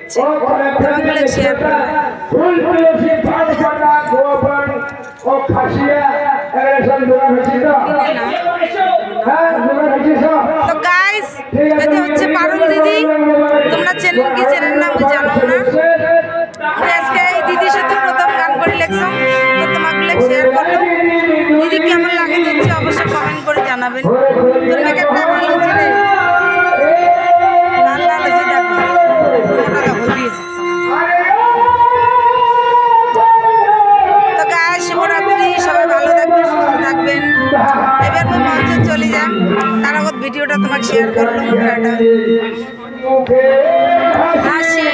যাচ্ছে। দয়া করে শেয়ার করবেন ও খাসিয়া তার আগত ভিডিওটা তোমাকে শেয়ার করলাম হাসি